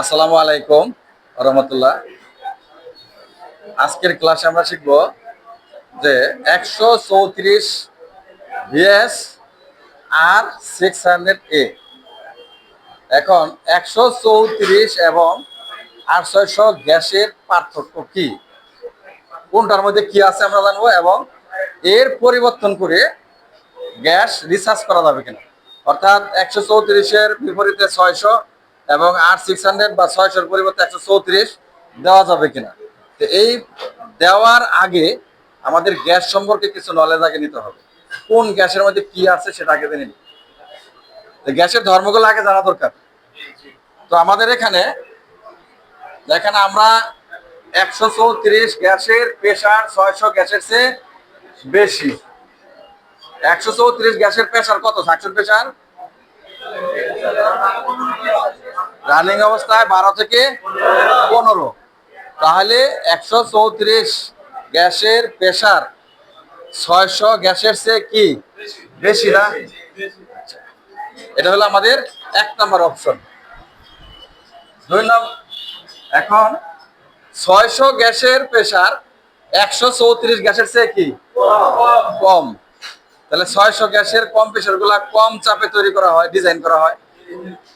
আসসালামু আলাইকুম, রহমতুল্লাহ। আজকের ক্লাসে আমরা শিখব যে একশো চৌত্রিশ VS R six hundred A এখন একশো চৌত্রিশ এবং আটশোশো গ্যাসের পার্থক্য কি? কোনটার মধ্যে কি আছে আমরা জানব এবং এর পরিবর্তন করে গ্যাস রিচার্জ করা যাবে কিনা। অর্থাৎ একশো চৌত্রিশের বিপরীতে ছয়শো এবং আর সিক্স হান্ড্রেড বা ছয়শোর পরিবর্তে একশো চৌত্রিশ দেওয়া যাবে কিনা। তো এই দেওয়ার আগে আমাদের গ্যাস সম্পর্কে কিছু নলেজ আগে নিতে হবে। কোন গ্যাসের মধ্যে কি আছে সেটা আগে জেনে নিই। গ্যাসের ধর্মগুলো আগে জানা দরকার। তো আমাদের এখানে, দেখেন আমরা একশো চৌত্রিশ গ্যাসের প্রেশার ছয়শো গ্যাসের চেয়ে বেশি। একশো চৌত্রিশ গ্যাসের প্রেশার কত? সাকশন প্রেশার রানিং অবস্থায় বারো থেকে পনেরো। তাহলে একশো চৌত্রিশ গ্যাসের প্রেশার ছয়শো গ্যাসের চেয়ে কি? বেশি না? এটা হলো আমাদের এক নম্বর অপশন। নম্বর এখন ছয়শো গ্যাসের প্রেশার একশো চৌত্রিশ গ্যাসের চেয়ে কি? কম। তাহলে ছয়শো গ্যাসের কম প্রেশারগুলা কম চাপে তৈরি করা হয়, ডিজাইন করা হয়।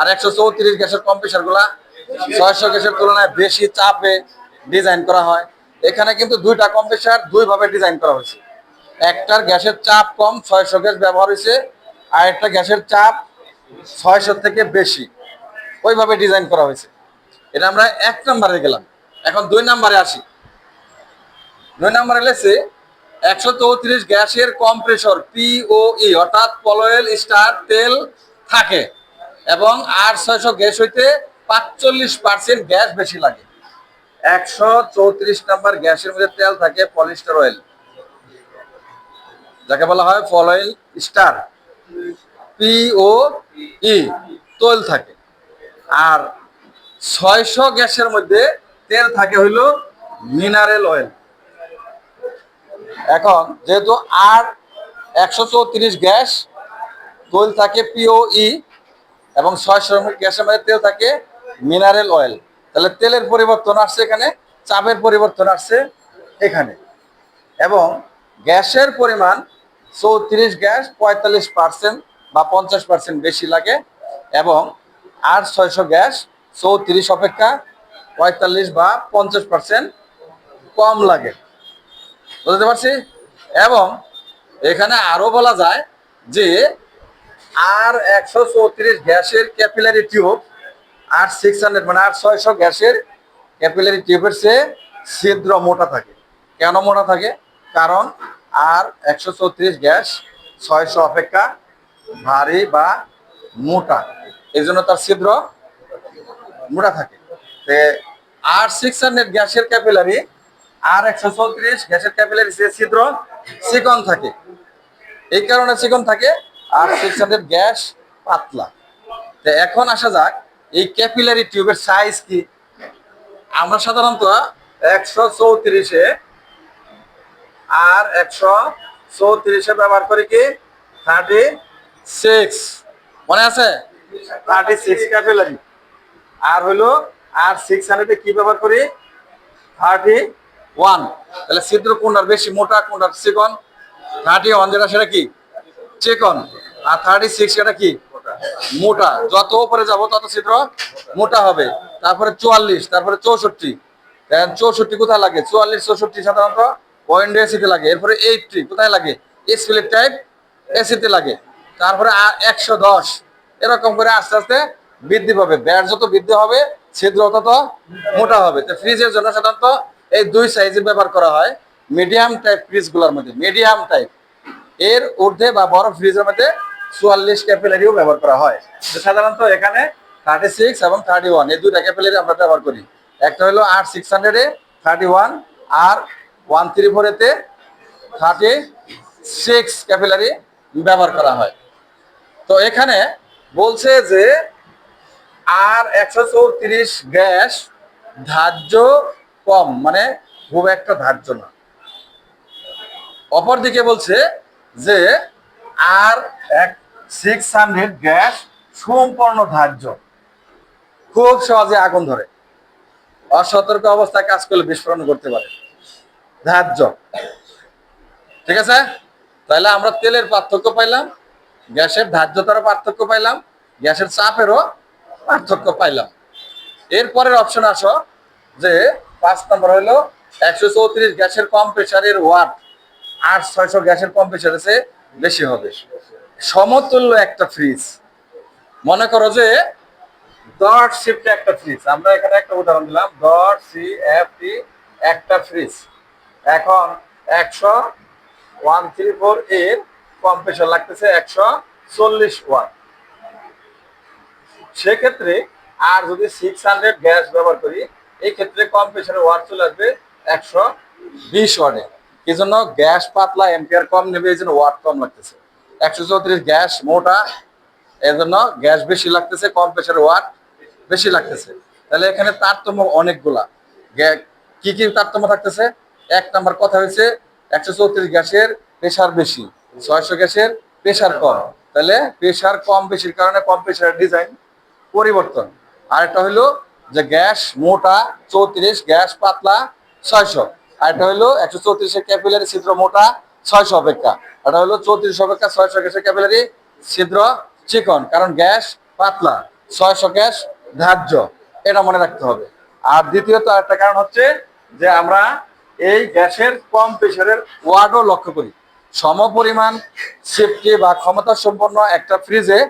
আর একশো চৌত্রিশ গ্যাসের কম প্রেশারগুলা ছয়শো গ্যাসের তুলনায় বেশি চাপে ডিজাইন করা হয়। এখানে কিন্তু দুইটা কম্প্রেসার প্রেশার দুই ভাবে ডিজাইন করা হয়েছে। একটার গ্যাসের চাপ কম, ছয়শো গ্যাস ব্যবহার হয়েছে, আর একটা গ্যাসের চাপ ছয়শো থেকে বেশি। ওইভাবে ডিজাইন করা হয়েছে। এটা আমরা এক নম্বরে গেলাম। এখন দুই নম্বরে আসি। দুই নম্বরে লেছে একশো চৌত্রিশ গ্যাসের কম্প্রেসর পিওই অর্থাৎ পলয়েল স্টার তেল থাকে। এবং আর ছয়শো গ্যাস হইতে পাঁচচল্লিশ পার্সেন্ট গ্যাস বেশি লাগে। একশো চৌত্রিশ নাম্বার গ্যাসের মধ্যে তেল থাকে পলিস্টার অয়েল। যাকে বলা হয় ফল অয়েল স্টার। পিও ই, তৈল থাকে। আর ছয়শো গ্যাসের মধ্যে তেল থাকে হইল মিনারেল অয়েল। এখন যেহেতু আর একশো চৌত্রিশ গ্যাস, তৈল থাকে পিওই এবং ছয়শো গ্যাসের মধ্যে তেল থাকে মিনারেল অয়েল তাহলে তেলের পরিবর্তন আসছে এখানে, চাপের পরিবর্তন আসছে এখানে। এবং গ্যাসের পরিমাণ চৌত্রিশ গ্যাস পঁয়তাল্লিশ পার্সেন্ট বা পঞ্চাশ পার্সেন্ট বেশি লাগে এবং আর ছয়শো গ্যাস চৌত্রিশ অপেক্ষা পঁয়তাল্লিশ বা পঞ্চাশ পার্সেন্ট কম লাগে। বুঝতে পারছি? এবং এখানে আরও বলা যায় যে আর একশো চৌত্রিশ গ্যাসের ক্যাপিলারি টিউব, আর সিক্স হান্ড্রেড মানে আর ছয়শো গ্যাসের ক্যাপিলারি টিউবের চেয়ে ছিদ্র মোটা থাকে। কেন মোটা থাকে? কারণ আর একশো চৌত্রিশ গ্যাস ছয়শো অপেক্ষা ভারী বা মোটা, এই জন্য তার ছিদ্র মোটা থাকে। আর সিক্স হান্ড্রেড গ্যাসের ক্যাপিলারি, আর একশো চৌত্রিশ গ্যাসের ক্যাপিলারি সে ছিদ্র চিকন থাকে। এই কারণে চিকন থাকে আর সিক্স গ্যাস পাতলা। তো এখন আসা যাক এই ক্যাপিলারি টিউবের সাইজ কি? আমরা সাধারণত একশো চৌত্রিশে আর একশো চৌত্রিশে ব্যবহার করি কি? থার্টি সিক্স মনে আছে? থার্টি সিক্স ক্যাপিলারি আর হলো আর সিক্স হান্ড্রেডে কি ব্যবহার করি? থার্টি ওয়ান তাহলে ছিদ্র কোনটার বেশি মোটা কোনটার চিকন। থার্টি ওয়ান যেটা সেটা কি? চিকন। আর থার্টি সিক্স এটা কি? মোটা। যত উপরে যাব তত ছিদ্র মোটা হবে। তারপরে চুয়াল্লিশ, তারপরে চৌষট্টি। চৌষট্টি কোথায় লাগে? চুয়াল্লিশ, চৌষট্টি সাধারণত পয়েন্ট এসিতে লাগে। এরপরে এইটটি কোথায় লাগে? স্পিলিট টাইপ এসিতে লাগে। তারপরে একশো দশ। এরকম করে আস্তে আস্তে বৃদ্ধি পাবে। ব্যাট যত বৃদ্ধি হবে, ছিদ্র তত মোটা হবে। তো ফ্রিজের জন্য সাধারণত এই দুই সাইজের ব্যবহার করা হয়। মিডিয়াম টাইপ ফ্রিজগুলোর মধ্যে। মিডিয়াম টাইপের ঊর্ধ্বে বা বড় ফ্রিজের মধ্যে চুয়াল্লিশ ক্যাপিলারিও ব্যবহার করা হয়। সাধারণত এখানে থার্টি সিক্স এবং থার্টি ওয়ান এই দুইটা ক্যাপিলারি আমরা ব্যবহার করি। একটা হলো আর সিক্স হান্ড্রেডে থার্টি ওয়ান আর ওয়ান থ্রি ফোর এতে থার্টি সিক্স ক্যাপিলারি ব্যবহার করা হয়। তো এখানে বলছে যে আর একশো চৌত্রিশ গ্যাস ধার্য কম মানে খুব একটা ধার্য না। অপরদিকে বলছে যে আর এক সিক্স হান্ড্রেড গ্যাস সম্পূর্ণ ধার্য। খুব সহজে আগুন ধরে। অসতর্ক অবস্থায় কাজ করলে বিস্ফোরণ করতে পারে। ধার্য। ঠিক আছে? তাহলে আমরা তেলের পার্থক্য পাইলাম, গ্যাসের ধার্যতারও পার্থক্য পাইলাম, গ্যাসের চাপেরও পার্থক্য পাইলাম। এরপরের অপশন আসো, যে পাঁচ নম্বর হলো একশো চৌত্রিশ গ্যাসের কম প্রেসারের ওয়াট আট ছয়শো গ্যাসের কম প্রেসারের চেয়ে বেশি হবে। সমতুল্য একটা ফ্রিজ মনে করো যে ডট শিফট একটা ফ্রিজ আমরা এখানে একটা উদাহরণ দিলাম। ডট সি এফ টি একটা ফ্রিজ এখন একশো ওয়ান থ্রি ফোর এর কম্প্রেসার লাগতেছে একশো চল্লিশ ওয়াট সেক্ষেত্রে আর যদি সিক্স হান্ড্রেড গ্যাস ব্যবহার করি এই ক্ষেত্রে কম্প্রেসারের ওয়াট চলে আসবে একশো বিশ ওয়াটে। এই জন্য গ্যাস পাতলা এম্পিয়ার কম নেবে এই জন্য ওয়াট কম লাগতেছে। একশো চৌত্রিশ গ্যাস মোটা এই জন্য গ্যাস বেশি লাগতেছে কম্প্রেসারের ওয়াট বেশি লাগতেছে। তাহলে এখানে তারতম্য অনেকগুলা। কি কি তারতম্য থাকতেছে? এক নাম্বার কথা হয়েছে, একশো চৌত্রিশ গ্যাসের প্রেশার বেশি, ছয়শো গ্যাসের প্রেশার কম। তাহলে প্রেশার কম বেশির কারণে কম প্রেশারের ডিজাইন পরিবর্তন। আর একটা হলো যে গ্যাস মোটা, চৌত্রিশ, গ্যাস পাতলা, ছয়শো। আর একটা হলো একশো চৌত্রিশের ক্যাপিলারি ছিদ্র মোটা ছয়শো অপেক্ষা। এটা হলো চৌত্রিশ অপেক্ষা ছয়শো গ্যাসের ক্যাপিলারি ছিদ্র চিকন, কারণ গ্যাস পাতলা, ছয়শো গ্যাস ধার্য, এটা মনে রাখতে হবে। আর দ্বিতীয়ত একটা কারণ হচ্ছে যে আমরা এই গ্যাসের কম প্রেশারের ওয়ার্ডও লক্ষ্য করি। সমপরিমাণ সেফটি বা ক্ষমতা সম্পন্ন একটা ফ্রিজে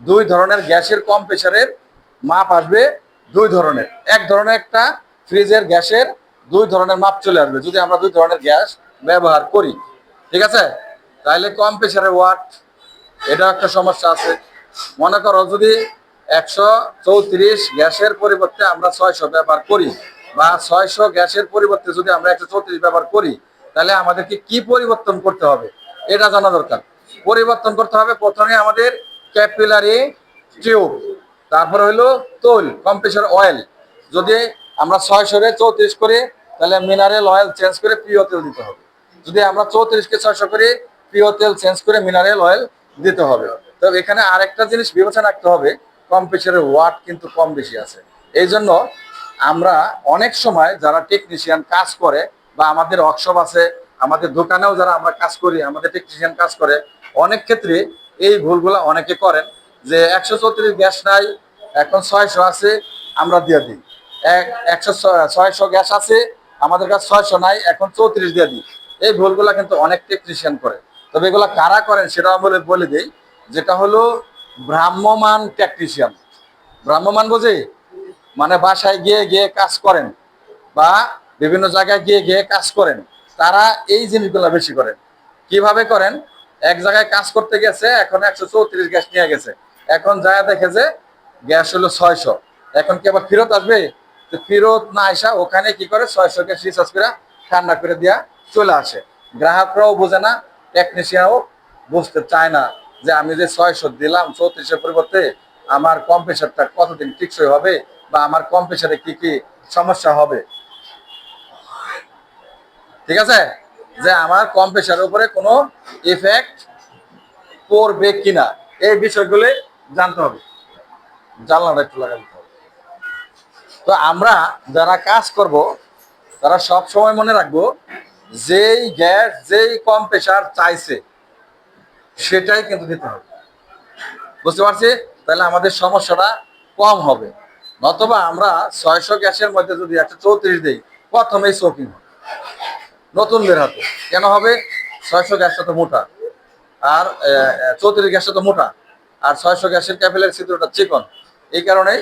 দুই ধরনের গ্যাসের কম প্রেশারের মাপ আসবে দুই ধরনের। এক ধরনের একটা ফ্রিজের গ্যাসের দুই ধরনের মাপ চলে আসবে। যদি আমরা দুই ধরনের গ্যাস ব্যবহার করি, ঠিক আছে? তাহলে কম প্রেশারের ওয়াট এটা একটা সমস্যা আছে। মনে করো যদি একশো চৌত্রিশ গ্যাসের পরিবর্তে আমরা ছয়শো ব্যবহার করি বা ছয়শো গ্যাসের পরিবর্তে যদি আমরা একশো চৌত্রিশ ব্যবহার করি তাহলে আমাদেরকে কি পরিবর্তন করতে হবে? এটা জানা দরকার। পরিবর্তন করতে হবে প্রথমে আমাদের ক্যাপিলারি টিউব, তারপর হইল তৈল কম্প্রেসার অয়েল যদি আমরা ছয়শোরে চৌত্রিশ করি তাহলে মিনারেল অয়েল চেঞ্জ করে প্রিয় তেল দিতে হবে। যদি আমরা চৌত্রিশকে ছয়শো করি প্রিয় তেল চেঞ্জ করে মিনারেল অয়েল দিতে হবে। তবে এখানে আরেকটা জিনিস বিবেচনা রাখতে হবে কম্প্রেসারের ওয়াট কিন্তু কম বেশি আছে। এই জন্য আমরা অনেক সময় যারা টেকনিশিয়ান কাজ করে বা আমাদের ওয়ার্কশপ আছে, আমাদের দোকানেও যারা আমরা কাজ করি, আমাদের টেকনিশিয়ান কাজ করে, অনেক ক্ষেত্রে এই ভুলগুলা অনেকে করেন যে একশো চৌত্রিশ গ্যাস নাই, এখন ছয়শো আছে, আমরা দিয়ে দিই। এক- একশো ছয়- ছয়শো গ্যাস আছে আমাদের কাছে ছয়শো নাই, এখন চৌত্রিশ দিয়ে দিই। এই ভুলগুলা কিন্তু অনেক টেকনিশিয়ান করে। তবে এগুলা কারা করেন সেটা বলে বলে দিই। যেটা হলো ভ্রাম্যমান টেকনিশিয়ান ভ্রাম্যমান বোঝে মানে বাসায় গিয়ে গিয়ে কাজ করেন বা বিভিন্ন জায়গায় গিয়ে গিয়ে কাজ করেন, তারা এই জিনিসগুলো বেশি করেন। কীভাবে করেন? এক জায়গায় কাজ করতে গেছে, এখন একশো চৌত্রিশ গ্যাস নিয়ে গেছে। এখন যায় দেখে যে গ্যাস হলো ছয়শো। এখন কি আবার ফেরত আসবে? ফেরত না আসা, ওখানে কি করে? ছয়শো গ্যাস রিচার্জ ঠান্ডা করে দেওয়া চলে আসে। গ্রাহকরাও বোঝে না টেকনিশিয়ানও বুঝতে চায় না যে আমি যে ছয়শো দিলাম, চৌত্রিশের পরিবর্তে আমার কম্প্রেসারটা কতদিন টিকসই হবে বা আমার কম্প্রেসারে কি কি সমস্যা হবে? ঠিক আছে? যে আমার কম্প্রেসারের উপরে কোনো ইফেক্ট পড়বে কিনা? এই বিষয়গুলি জানতে হবে। জানলাটা একটু লাগাতে তো আমরা যারা কাজ করব, তারা সব সময় মনে রাখব, যেই গ্যাস, যেই কম্প্রেসার চাইছে, সেটাই কিন্তু দিতে হবে। বুঝতে পারছি? তাহলে আমাদের সমস্যাটা কম হবে। নতবা আমরা ছয়শো গ্যাসের মধ্যে যদি একটা চৌত্রিশ দিই, প্রথমেই চৌকিং হবে। নতুন বের হাতে। কেন হবে? ছয়শো গ্যাসটা তো মোটা। আর চৌত্রিশ গ্যাসটা তো মোটা। আর ছয়শো গ্যাসের ক্যাপিলারি চিত্রটা চিকন এই কারণেই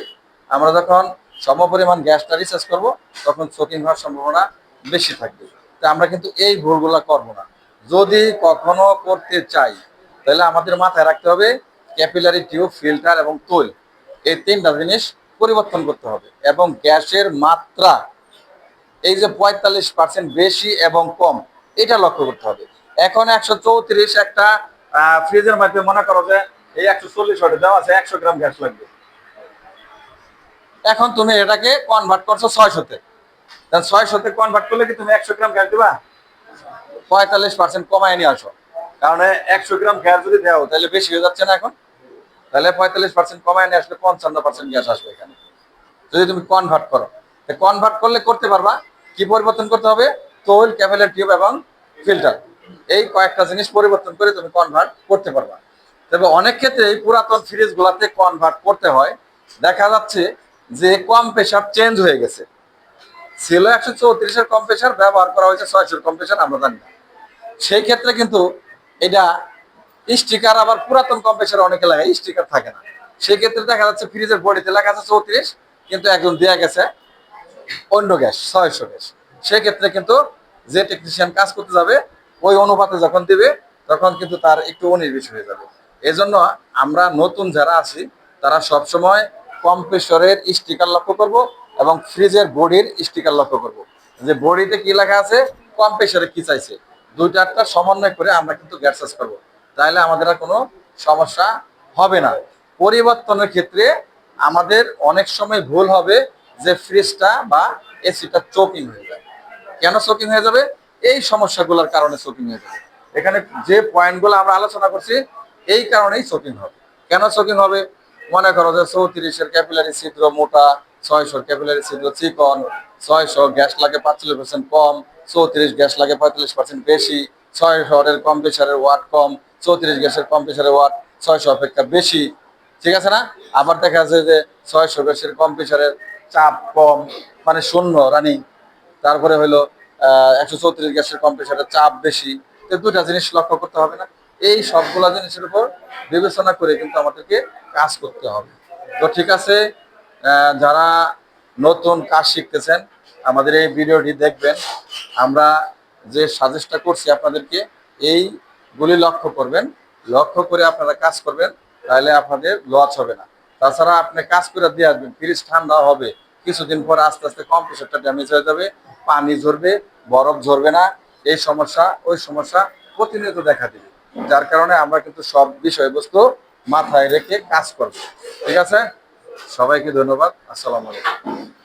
আমরা যখন সমপরিমাণ গ্যাসটা রিচার্জ করব, তখন চোকিং হওয়ার সম্ভাবনা বেশি থাকবে। তা আমরা কিন্তু এই ভুলগুলো করব না। যদি কখনো করতে চাই, তাহলে আমাদের মাথায় রাখতে হবে ক্যাপিলারি টিউব, ফিল্টার এবং তৈল। এই তিনটা জিনিস পরিবর্তন করতে হবে এবং গ্যাসের মাত্রা এই যে পঁয়তাল্লিশ পার্সেন্ট বেশি এবং কম, এটা লক্ষ্য করতে হবে। এখন একশো চৌত্রিশ একটা ফ্রিজের মাধ্যমে মনে করো যে এই একশো চল্লিশ ওয়াটে দেওয়া আছে, একশো গ্রাম গ্যাস লাগবে। এখন তুমি এটাকে কনভার্ট করছ ছয়শোতে ছয়শোতে কনভার্ট করলে কি তুমি একশো গ্রাম গ্যাস দিবা? পঁয়তাল্লিশ পার্সেন্ট কমায় নিয়ে আসো। কারণ একশো গ্রাম গ্যাস যদি দেওয়া তাহলে বেশি হয়ে যাচ্ছে না এখন। তাহলে পঁয়তাল্লিশ পার্সেন্ট কমায় নিয়ে আসলে পঞ্চান্ন পার্সেন্ট গ্যাস আসবে এখানে। যদি তুমি কনভার্ট করো। কনভার্ট করলে করতে পারবা। কি পরিবর্তন করতে হবে? তৈল ক্যাভেলার টিউব এবং ফিল্টার। এই কয়েকটা জিনিস পরিবর্তন করে তুমি কনভার্ট করতে পারবা। তবে অনেক ক্ষেত্রে এই পুরাতন ফ্রিজ গুলাতে কনভার্ট করতে হয়। দেখা যাচ্ছে যে কম্প্রেসার চেঞ্জ হয়ে গেছে। ছিল একশো চৌত্রিশের কম্প্রেসার ব্যবহার করা হয়েছে ছয়শোর কম্প্রেসার আমরা জানি না। সেই ক্ষেত্রে কিন্তু এটা স্টিকার আবার পুরাতন কম্প্রেসার অনেকে লাগায় স্টিকার থাকে না। সেই ক্ষেত্রে দেখা যাচ্ছে ফ্রিজের বডিতে লেখা আছে চৌত্রিশ, কিন্তু একজন দেয়া গেছে অন্য গ্যাস, ছয়শো গ্যাস। সেক্ষেত্রে কিন্তু যে টেকনিশিয়ান কাজ করতে যাবে, ওই অনুপাতে যখন দিবে, তখন কিন্তু তার একটু অনির্বিষ হয়ে যাবে। এজন্য আমরা নতুন যারা আছি, তারা সবসময় কম্প্রেসরের স্টিকার লক্ষ্য করব এবং ফ্রিজের বডির স্টিকার লক্ষ্য করব। যে বডিতে কি লেখা আছে? কম্প্রেসরে কি চাইছে দুইটা একটা সমন্বয় করে আমরা কিন্তু গ্যাস চাষ করব। তাহলে আমাদের আর কোনো সমস্যা হবে না। পরিবর্তনের ক্ষেত্রে আমাদের অনেক সময় ভুল হবে যে ফ্রিজটা বা এসিটা চোকিং হয়ে যায়। কেন চোকিং হয়ে যাবে? এই সমস্যাগুলোর কারণে চোকিং হয়ে যাবে। এখানে যে পয়েন্টগুলো আমরা আলোচনা করছি, এই কারণেই চোকিং হবে। কেন চোকিং হবে? মনে করো যে চৌত্রিশের ক্যাপিলারি ছিদ্র মোটা, ছয়শোর ক্যাপিলারি ছিদ্র চিকন, ছয়শো গ্যাস লাগে পাঁচচল্লিশ পার্সেন্ট কম, চৌত্রিশ গ্যাস লাগে পঁয়তাল্লিশ পার্সেন্ট বেশি, ছয়শোর কম্প্রেসারের ওয়াট কম, চৌত্রিশ গ্যাসের কম্প্রেসারের ওয়াট ছয়শো অপেক্ষা বেশি। ঠিক আছে না? আবার দেখা যাচ্ছে যে ছয়শো গ্যাসের কম্প্রেসারের চাপ কম মানে শূন্য রানিং তারপরে হলো একশো চৌত্রিশ গ্যাসের কম্প্রেসারের চাপ বেশি। তো দুটা জিনিস লক্ষ্য করতে হবে না। এই সবগুলা জিনিসের উপর বিবেচনা করে কিন্তু আমাদেরকে কাজ করতে হবে। তো ঠিক আছে যারা নতুন কাজ শিখতেছেন, আমাদের এই ভিডিওটি দেখবেন। আমরা যে সাজেস্টটা করছি আপনাদেরকে, এইগুলি লক্ষ্য করবেন। লক্ষ্য করে আপনারা কাজ করবেন, তাহলে আপনাদের লস হবে না। তাছাড়া আপনি কাজ করে দিয়ে আসবেন ফ্রিজ ঠান্ডা হবে। কিছুদিন পর আস্তে আস্তে কম্প্রেসারটা ড্যামেজ হয়ে যাবে, পানি ঝরবে, বরফ ঝরবে না, এই সমস্যা, ওই সমস্যা প্রতিনিয়ত দেখা দিবে। যার কারণে আমরা কিন্তু সব বিষয়বস্তু মাথায় রেখে কাজ করব। ঠিক আছে? সবাইকে ধন্যবাদ। আসসালামু আলাইকুম।